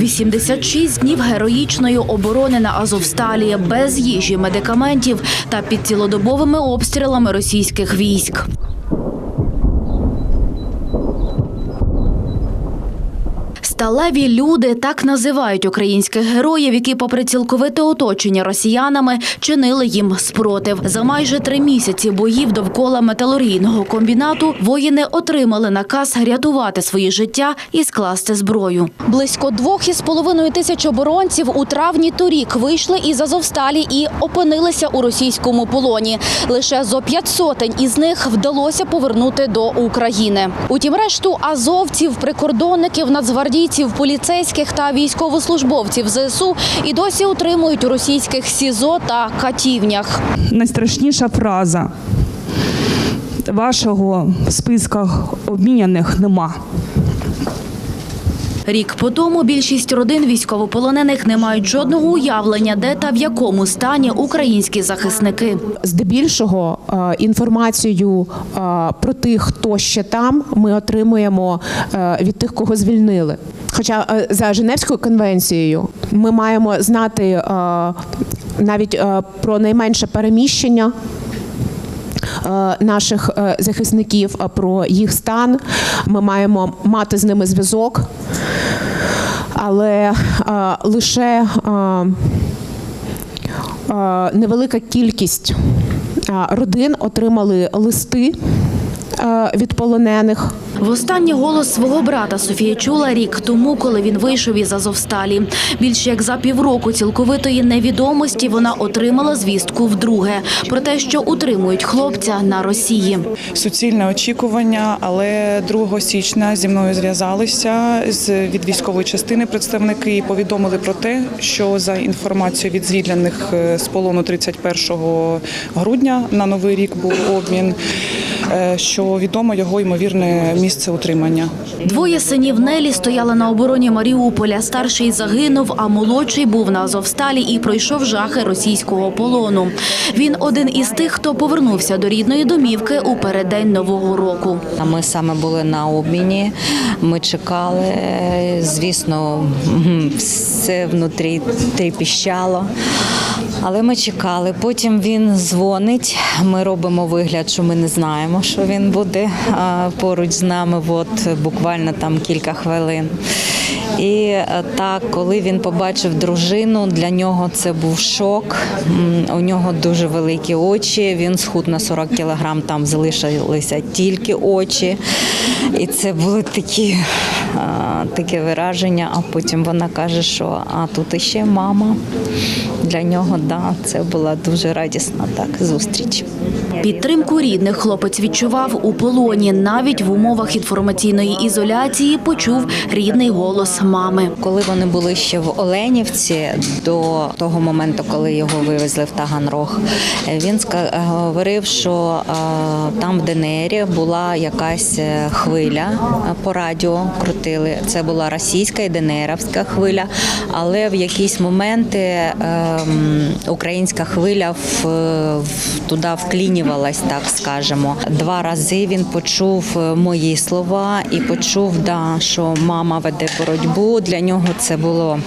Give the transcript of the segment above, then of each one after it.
86 днів героїчної оборони на Азовсталі без їжі, медикаментів та під цілодобовими обстрілами російських військ. Сталеві люди так називають українських героїв, які, попри цілковите оточення росіянами, чинили їм спротив. За майже три місяці боїв довкола металургійного комбінату воїни отримали наказ рятувати свої життя і скласти зброю. Близько двох із половиною тисяч оборонців у травні торік вийшли із Азовсталі і опинилися у російському полоні. Лише зо п'ять сотень із них вдалося повернути до України. Утім, решту азовців, прикордонників, нацгвардійців, поліцейських та військовослужбовців ЗСУ і досі утримують у російських СІЗО та катівнях. найстрашніша фраза. Вашого в списках обміняних нема. Рік по тому більшість родин військовополонених не мають жодного уявлення, де та в якому стані українські захисники. Здебільшого е, інформацію е, про тих, хто ще там, ми отримуємо е, від тих, кого звільнили. Хоча е, за Женевською конвенцією ми маємо знати е, навіть е, про найменше переміщення. Наших захисників про їх стан ми маємо мати з ними зв'язок, але лише невелика кількість родин отримали листи від полонених. Востаннє голос свого брата Софія чула рік тому, коли він вийшов із Азовсталі. Більше як за півроку цілковитої невідомості вона отримала звістку вдруге про те, що утримують хлопця на Росії. суцільне очікування, але 2 січня зі мною зв'язалися з від військової частини представники і повідомили про те, що за інформацією від звільнених е, з полону 31 грудня на новий рік був обмін. Е, Що відомо його ймовірне місце утримання. Двоє синів Нелі стояли на обороні Маріуполя. Старший загинув, а молодший був на Азовсталі і пройшов жахи російського полону. Він один із тих, хто повернувся до рідної домівки у переддень нового року. А Ми саме були на обміні. Ми чекали. Звісно, все внутрі тріпіщало. Але ми чекали. Потім він дзвонить. Ми робимо вигляд, що ми не знаємо, що він буде поруч з нами. От буквально там кілька хвилин. І е, так, коли він побачив дружину, для нього це був шок. У нього дуже великі очі. Він схуд на 40 кілограм, там залишилися тільки очі. І це були такі, таке вираження. А потім вона каже, що а тут іще мама. Для нього да, це була дуже радісна так зустріч. Підтримку рідних хлопець відчував у полоні. Навіть в умовах інформаційної ізоляції почув рідний голос мами. Коли вони були ще в Оленівці до того моменту, коли його вивезли в Таганрог, він говорив, що е, там в ДНР була якась е, хвиля е, по радіо крутили. Це була російська і ДНРівська хвиля, але в якісь моменти е, українська хвиля в, туди вклінювалась, так скажемо. Два рази він почув мої слова і почув, да, що мама веде боротьбу. Для нього це було.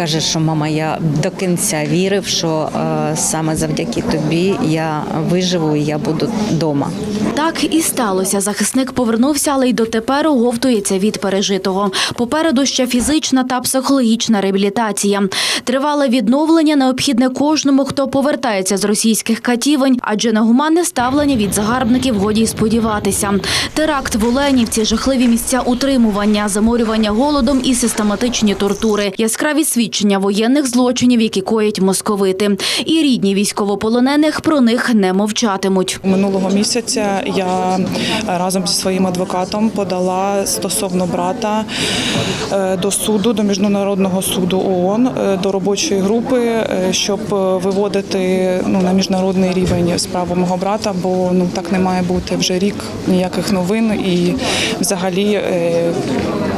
Каже, що мама, я до кінця вірив, що е, саме завдяки тобі я виживу і я буду вдома. Так і сталося. Захисник повернувся, але й дотепер оговтується від пережитого. Попереду ще фізична та психологічна реабілітація. Тривале відновлення необхідне кожному, хто повертається з російських катівень, адже на гуманне ставлення від загарбників годі й сподіватися. Теракт в Оленівці, жахливі місця утримування, заморювання голодом і систематичні тортури, яскраві свідчення воєнних злочинів, які коять московити. І рідні військовополонених про них не мовчатимуть. Минулого місяця я разом зі своїм адвокатом подала стосовно брата е, до суду, до міжнародного суду ООН, е, до робочої групи, е, щоб виводити ну, на міжнародний рівень справу мого брата, бо ну так не має бути вже рік ніяких новин. І взагалі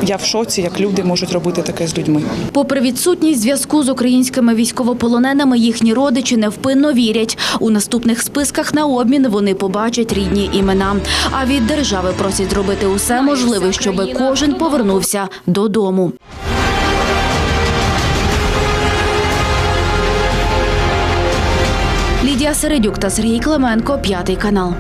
я в шоці, як люди можуть робити таке з людьми. Попри відсутність зв'язку з українськими військовополоненими, їхні родичі невпинно вірять. У наступних списках на обмін вони побачать рідні імена. А від держави просять зробити усе можливе, щоб кожен повернувся додому. Лідія Середюк та Сергій Клименко п'ятий канал.